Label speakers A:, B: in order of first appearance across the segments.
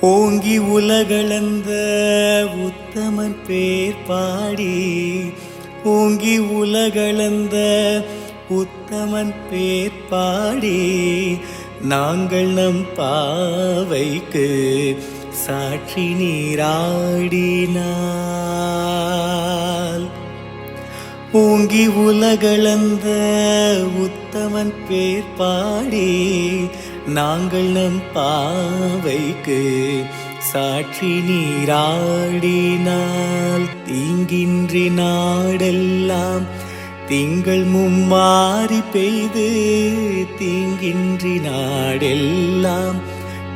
A: ஓங்கி உலகளந்த உத்தமன் பேர் பாடி ஓங்கி உலகளந்த உத்தமன் பேர் பாடி நாங்கள் நம் பாவைக்கு சாட்சி நீராடினாள் ஓங்கி உலகளந்த உத்தமன் பேர் பாடி நாங்கள் நம் பாவைக்கு சாட்சி நீராடினால் தீங்கின்றி நாடெல்லாம் திங்கள் மும்மாறி பெய்து தீங்கின்றி நாடெல்லாம்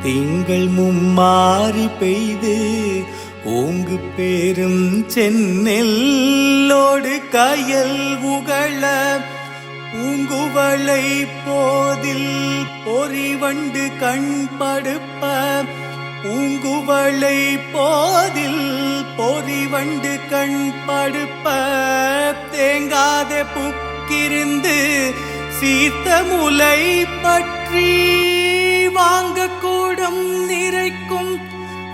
A: திங்கள் மும்மாறி பெய்து ஓங்கு பேரும் சென்னெல்லோடு கயல் உகள பூங்குவளை போதில் பொறிவண்டு கண் படுப்ப. பூங்குவளை போதில் பொறிவண்டு கண் படுப்ப. தேங்காத புக்கிருந்து சீத்த முலை பற்றி வாங்க கூடம் நிறைக்கும்.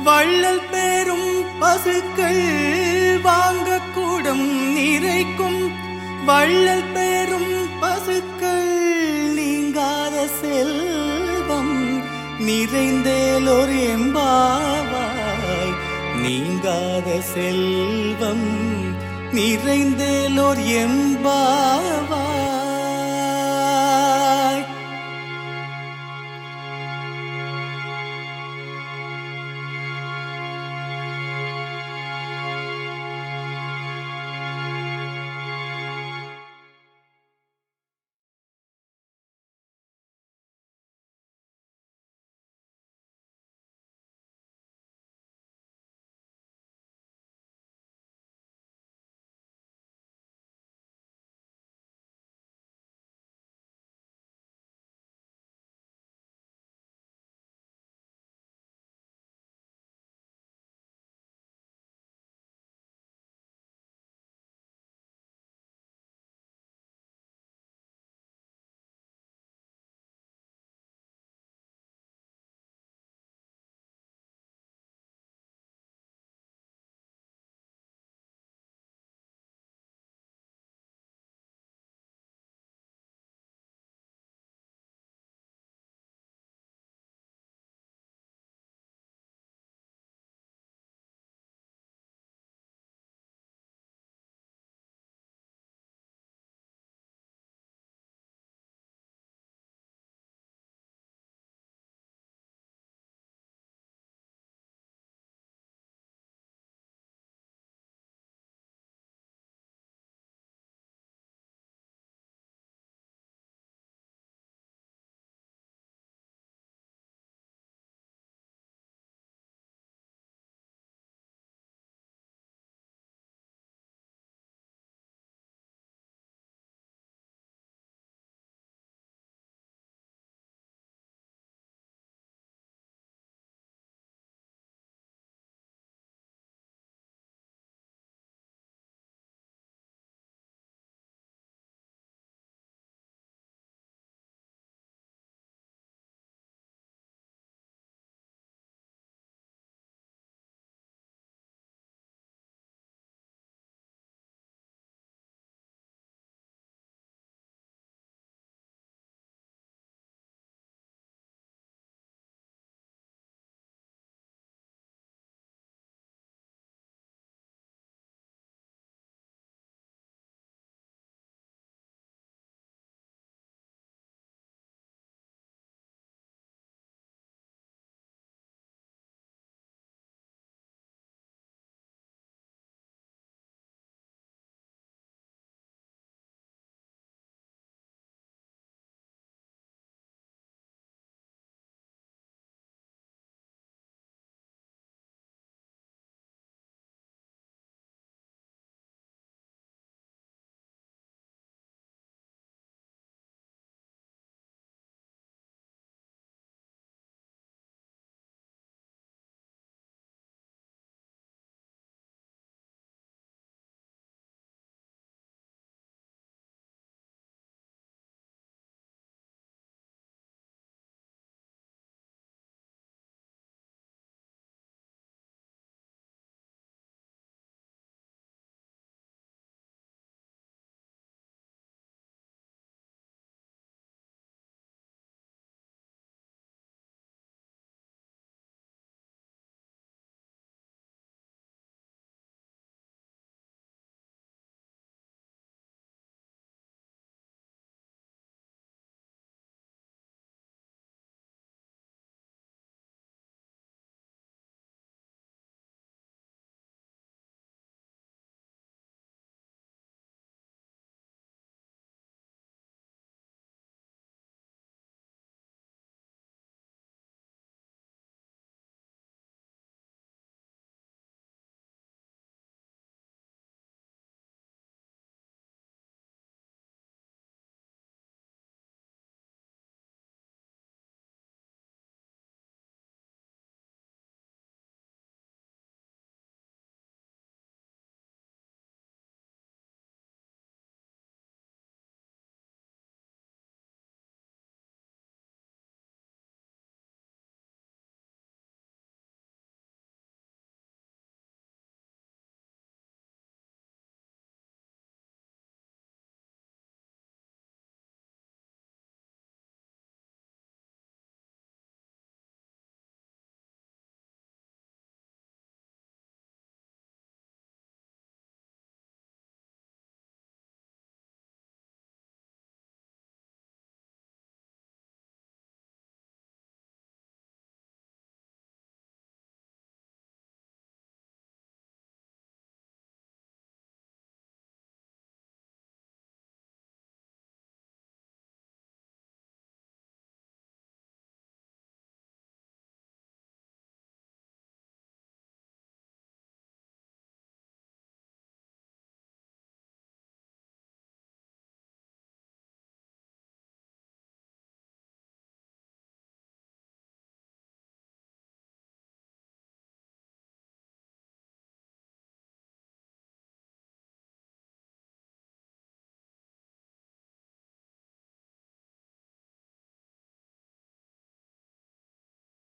A: வள்ளல் பேரும் பசுக்கள் வாங்க கூடம் நிறைக்கும். வள்ளல் பேரும் பசுக்கள் நீங்காத செல்வம் நிறைந்தேலோர் எம்பாவாய். நீங்காத செல்வம் நிறைந்தேலோர் எம்பாவாய்.